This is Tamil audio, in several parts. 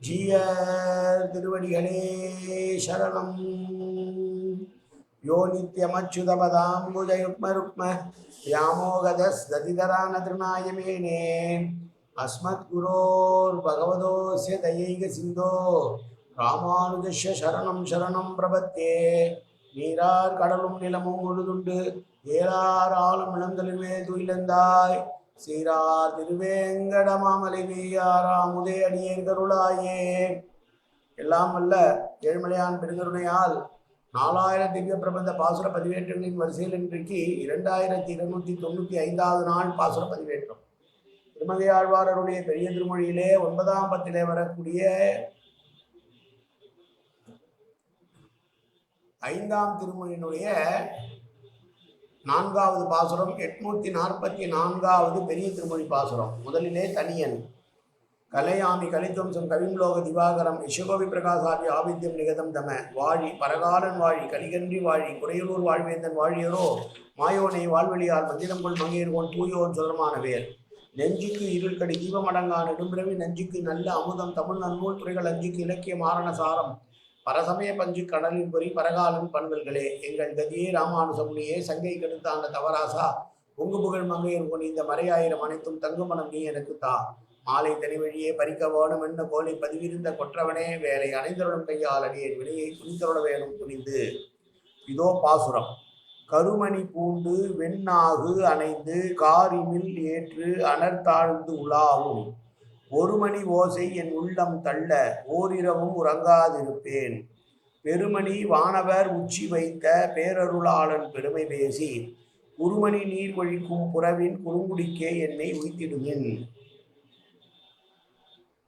ஜீயர் திருவடிகளே சரணம். யோ நித்யமச்சுதபதாம்புஜயுக்மருக்ம வியாமோகதஸ்ததிதரானதிருநாயமேனே அஸ்மத்குரோர் பகவதோஸ்ய தயைக சிந்தோ. ராமானுஜஸ்ய சரணம் சரணம் பிரபத்தே. நீரார் கடலும் நிலமும் முழுதுண்டு ஏழார் ஆழம் இளந்தலில் மேல் துயிலந்தாய். சீரார் திருவேங்கடமாமலை மேயாராமுதே அடியேன் கருளாயே. எல்லாம் அல்ல ஏழ்மலையான் பெருங்கருணையால் நாலாயிரம் திவ்ய பிரபந்த பாசுர பதிவேற்றங்களின் வரிசையில் இன்றைக்கு இரண்டாயிரத்தி இருநூத்தி தொண்ணூத்தி ஐந்தாவது நாள் பாசுர பதிவேற்றம். திருமதையாழ்வாரருடைய பெரிய திருமொழியிலே ஒன்பதாம் பத்திலே வரக்கூடிய ஐந்தாம் திருமொழியினுடைய நான்காவது பாசுரம் எட்நூத்தி நாற்பத்தி நான்காவது பெரிய திருமொழி பாசுரம். முதலிலே தனியன். கலையாமி கலித்வம்சம் கவிம்லோக திவாகரம் யசோகவி பிரகாசாதி ஆவித்யம் நிகதம் தம. வாழி பரகாலன் வாழி கலிகன்றி வாழி குறையூர் வாழ்வேந்தன் வாழியரோ மாயோனை வாழ்வெளியால் மந்திரம் கொள் மங்கையர்கோன் தூயோன் சுதரமான வேர் நெஞ்சுக்கு இருள்கடி தீபமடங்கா நெடும்பிறவி நஞ்சுக்கு நல்ல அமுதம் தமிழ் நன்னூல் துறைகள் அஞ்சுக்கு இலக்கிய மாரண சாரம். பரசமய பஞ்சு கடலின் பொறி பரகாலும் பண்பல்களே. எங்கள் கதியே ராமானுசமுனியே சங்கை கெடுத்தாண்ட தவராசா. உங்கு புகழ் மங்கையர் கொண்டு இந்த மறையாயிரம் அனைத்தும் தங்குமணம் நீ எனக்கு தா. மாலை தனி வழியே பறிக்க வேணும் என்ன கோலை பதிவிருந்த கொற்றவனே. வேலை அனைந்தருடன் கையால் அடியேன் வினையை துணித்தருட வேணும் துணிந்து இதோ பாசுரம். கருமணி பூண்டு வெண்ணாகு அணைந்து காரிமில் ஏற்று அனர்த்தாழ்ந்து உலாவும். ஒரு மணி ஓசை என் உள்ளம் தள்ள ஓரிரவும் உறங்காதிருப்பேன். பெருமணி வானவர் உச்சி வைத்த பேரருளாளன் பெருமை பேசி குருமணி நீர் ஒழிக்கும் புறவின் குறுங்குடிக்கே என்னை உய்த்திடுமின்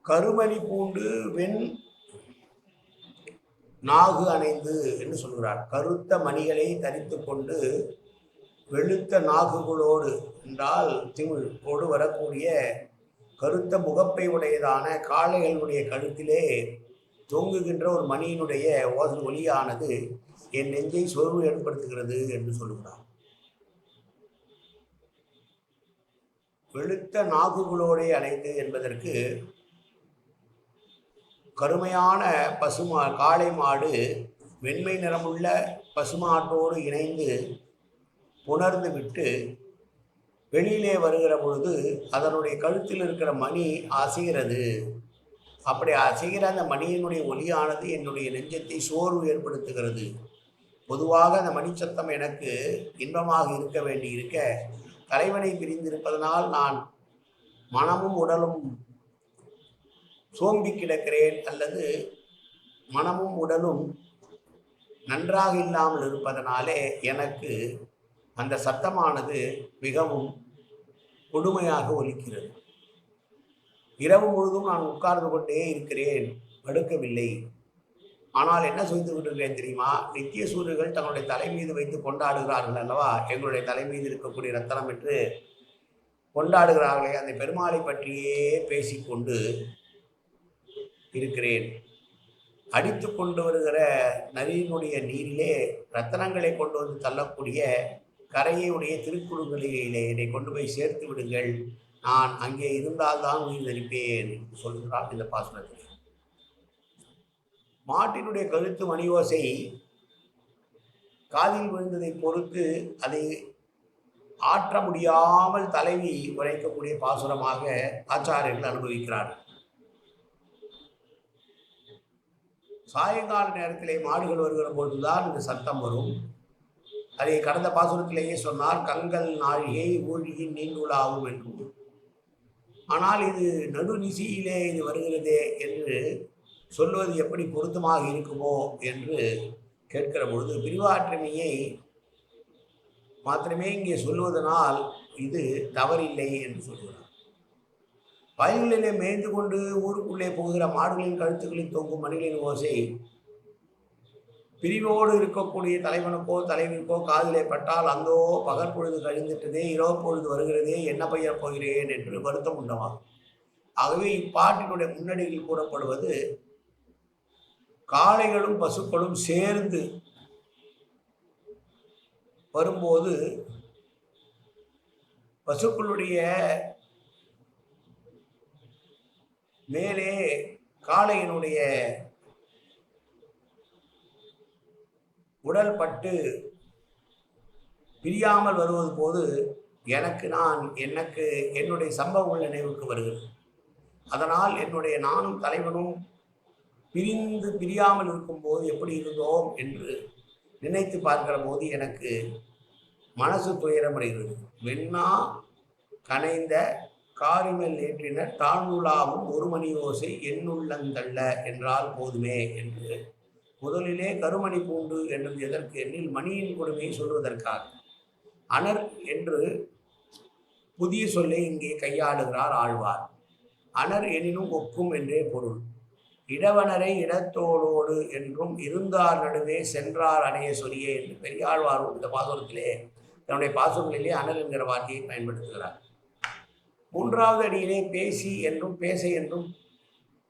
கருமணி பூண்டு வெண் நாகு அணைந்து என்று சொல்கிறார். கருத்த மணிகளை தரித்து கொண்டு வெளுத்த நாகுகளோடு என்றால் திமிழோடு வரக்கூடிய கருத்த முகப்பை உடையதான காளைகளுடைய கழுத்திலே தொங்குகின்ற ஒரு மணியினுடைய ஓசை ஒலியானது என் நெஞ்சை சோர்வு ஏற்படுத்துகிறது என்று சொல்லுகிறார். வெளுத்த நாகுகளோடே அணைந்து என்பதற்கு கருமையான பசுமா காளை மாடு வெண்மை நிறமுள்ள பசுமாட்டோடு இணைந்து புணர்ந்து விட்டு வெளியிலே வருகிற பொழுது அதனுடைய கழுத்தில் இருக்கிற மணி அசைகிறது. அப்படி அசைகிற அந்த மணியினுடைய ஒலியானது என்னுடைய நெஞ்சத்தை சோர்வு ஏற்படுத்துகிறது. பொதுவாக அந்த மணிச்சத்தம் எனக்கு இன்பமாக இருக்க வேண்டி இருக்க தலைவனை பிரிந்திருப்பதனால் நான் மனமும் உடலும் சோம்பி கிடக்கிறேன் அல்லது மனமும் உடலும் நன்றாக இல்லாமல் இருப்பதனாலே எனக்கு அந்த சத்தமானது மிகவும் கொடுமையாக ஒலிக்கிறது. இரவு முழுதும் நான் உட்கார்ந்து கொண்டே இருக்கிறேன் படுக்கவில்லை. ஆனால் என்ன செய்து கொண்டிருக்கிறேன் தெரியுமா? நித்திய சூரியர்கள் தங்களுடைய தலை மீது வைத்து கொண்டாடுகிறார்கள் அல்லவா? எங்களுடைய தலை மீது இருக்கக்கூடிய ரத்தனம் என்று கொண்டாடுகிறார்களே அந்த பெருமாளை பற்றியே பேசிக்கொண்டு இருக்கிறேன். அடித்து கொண்டு வருகிற நரியினுடைய நீரிலே ரத்தனங்களை கொண்டு வந்து தள்ளக்கூடிய கரையுடைய திருக்குறுங்களிலே என்னை கொண்டு போய் சேர்த்து விடுங்கள். நான் அங்கே இருந்தால்தான் உயிர் தரிப்பேன் என்று சொல்கிறார் இந்த பாசுரத்தில். மாட்டினுடைய கழுத்து மணி ஓசை காதில் விழுந்ததை பொறுத்து அதை ஆற்ற முடியாமல் தலைவி உழைக்கக்கூடிய பாசுரமாக ஆச்சாரியர்கள் அனுபவிக்கிறார்கள். சாயங்கால நேரத்திலே மாடுகள் வருகிற போதுதான் இந்த சத்தம் வரும். அதை கடந்த பாசுரத்திலேயே சொன்னால் கங்கல் நாழிகை ஊழியின் நீண்டுலாகும் என்று ஆனால் இது நடுநிசியிலே இது வருகிறதே என்று சொல்வது எப்படி பொருத்தமாக இருக்குமோ என்று கேட்கிற பொழுது விரிவாற்றமையை மாத்திரமே இங்கே சொல்வதனால் இது தவறில்லை என்று சொல்கிறார். வயல்களிலே மேய்ந்து கொண்டு ஊருக்குள்ளே போகிற மாடுகளின் கழுத்துக்களில் தொங்கும் மணிகளின் ஓசை பிரிவோடு இருக்கக்கூடிய தலைவனுக்கோ தலைவிற்கோ காதிலே பட்டால் அங்கோ பகல் பொழுது கழிந்துட்டதே இரவு பொழுது வருகிறதே என்ன பையப் போகிறேன் என்று வருத்தம் உண்டவா? ஆகவே இப்பாட்டினுடைய முன்னணியில் கூறப்படுவது காளைகளும் பசுக்களும் சேர்ந்து வரும்போது பசுக்களுடைய மேலே காளையினுடைய உடல் பட்டு பிரியாமல் வருவது போது எனக்கு நான் எனக்கு என்னுடைய சம்பவங்கள் நினைவுக்கு வருகிறது. அதனால் என்னுடைய நானும் தலைவனும் பிரிந்து பிரியாமல் இருக்கும்போது எப்படி இருந்தோம் என்று நினைத்து பார்க்கிற போது எனக்கு மனசு துயரமடைகிறது. வெண்ணா கனைந்த காரிமல் ஏற்றினர் தாழ்நூலாவும் ஒரு மணி ஓசை என்னுள்ளந்தல்ல என்றால் போதுமே என்று முதலிலே கருமணி பூண்டு என்றது எதற்கு எண்ணில் மணியின் கொடுமையை சொல்வதற்காக. அனர் என்று புதிய சொல்லை இங்கே கையாளுகிறார் ஆழ்வார். அனர் எனினும் ஒக்கும் என்றே பொருள். இடவனரை இடத்தோடோடு என்றும் இருந்தார் நடுவே சென்றார் அடைய சொரியே என்று பெரியாழ்வார் இந்த பாசுரத்திலே தன்னுடைய பாசுரங்களிலே அனர் என்கிற வார்த்தையை பயன்படுத்துகிறார். மூன்றாவது அடியிலே பேசி என்றும் பேச என்றும்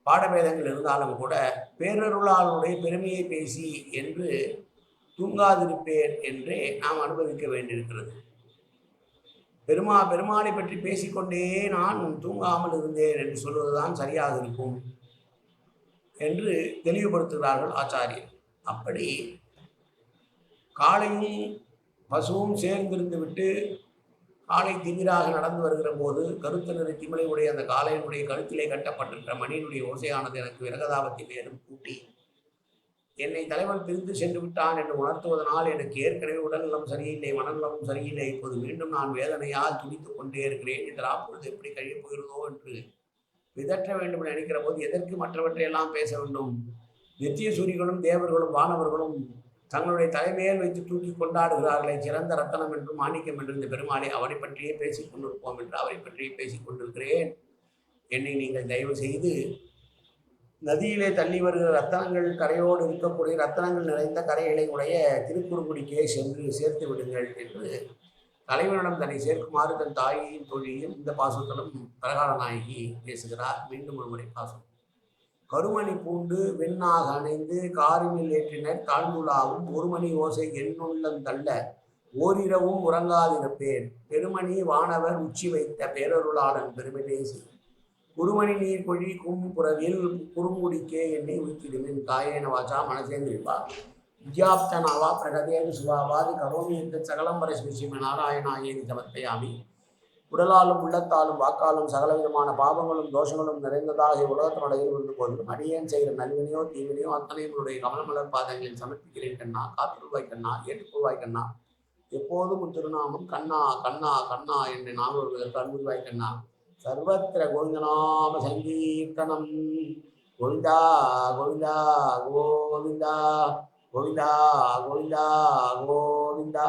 பாடபேதங்கள் இருந்தாலும் கூட பேரருளாளனுடைய பெருமையை பேசி என்று தூங்காதிருப்பேன் என்றே நாம் அனுபவிக்க வேண்டியிருக்கிறது. பெருமா பெருமானை பற்றி பேசிக்கொண்டே நான் தூங்காமல் இருந்தேன் என்று சொல்வதுதான் சரியாக இருக்கும் என்று தெளிவுபடுத்துகிறார்கள் ஆச்சாரியர். அப்படி காளையும் பசுவும் சேர்ந்திருந்து விட்டு காலை திமிராக நடந்து வருகிற போது கருத்து நிறை திமிலை உடைய அந்த காலையினுடைய கழுத்திலே கட்டப்பட்டிருக்கிற மணியினுடைய ஓசையானது எனக்கு விரகதாபத்தை மேலும் கூட்டி. என்னை தலைவன் பிரிந்து சென்று விட்டான் என்று உணர்த்துவதனால் எனக்கு ஏற்கனவே உடல்நலம் சரியில்லை மனநலமும் சரியில்லை. இப்போது மீண்டும் நான் வேதனையால் துடித்துக் கொண்டே இருக்கிறேன். இதில் அப்பொழுது எப்படி கழியப் போகிறதோ என்று விதற்ற வேண்டும் என்று நினைக்கிற போது எதற்கு மற்றவற்றையெல்லாம் பேச வேண்டும்? நித்திய சூரியர்களும் தேவர்களும் வானவர்களும் தங்களுடைய தலைமையில் வைத்து தூக்கி கொண்டாடுகிறார்களே சிறந்த ரத்தனம் என்றும் மாணிக்கம் என்று இந்த பெருமாளை அவரை பற்றியே பேசிக் கொண்டிருப்போம் என்று அவரை பற்றியே பேசிக் கொண்டிருக்கிறேன். என்னை நீங்கள் தயவு செய்து நதியிலே தள்ளி வருகிற ரத்தனங்கள் கரையோடு இருக்கக்கூடிய ரத்தனங்கள் நிறைந்த கரைகளை உடைய திருக்குறுங்குடிக்கே சென்று சேர்த்து விடுங்கள் என்று தலைவனிடம் தன்னை சேர்க்குமாறு தன் தாயையும் தொழிலையும் இந்த பாசத்திலும் பிரகாரநாயகி பேசுகிறார். மீண்டும் ஒரு முறை பாசம் கருமணி பூண்டு வெண்ணாக அணைந்து காரினில் ஏற்றினர். தாழ்ந்துலாவும் ஒரு மணி ஓசை எண்ணுள்ளம் தள்ள ஓரிரவும் உறங்காதிருப்பேன். பெருமணி வானவர் உச்சி வைத்த பேரருளாளன் பெருமை பேசி குருமணி நீர் பொழி கும்புறவில் குறுங்குடிக்கே என்னை உயிர்த்திடுவேன் காயேன வாச்சா மனசேந்திருப்பார் வித்யாப்தனாவா பிரகதேன சுபாவாது கரோமி என்ற சகலம் பரஸ்மிசிம நாராயணாயேதி சமர்ப்பயாமி உடலாலும் உள்ளத்தாலும் வாக்காலும் சகலவிதமான பாவங்களும் தோஷங்களும் நிறைந்ததாக உலகத்தினுடைய இருந்து போதிலும் அடியேன் செய்கிற நல்வினையோ தீவினையோ அத்தனையும் உன்னுடைய கமலமலர் பாதங்களில் சமர்ப்பிக்கிறேன் கண்ணா காத்துருவாய் கண்ணா ஏற்றுக்கொள்வாய் கண்ணா. எப்போதும் உன் திருநாமம் கண்ணா கண்ணா கண்ணா என்று நாம் வருவதற்கு ரூபாய் கண்ணா. சர்வத்திர கோவிந்தநாம சங்கீர்த்தனம். கோவிந்தா கோவிந்தா கோவிந்தா கோவிந்தா கோவிந்தா கோவிந்தா.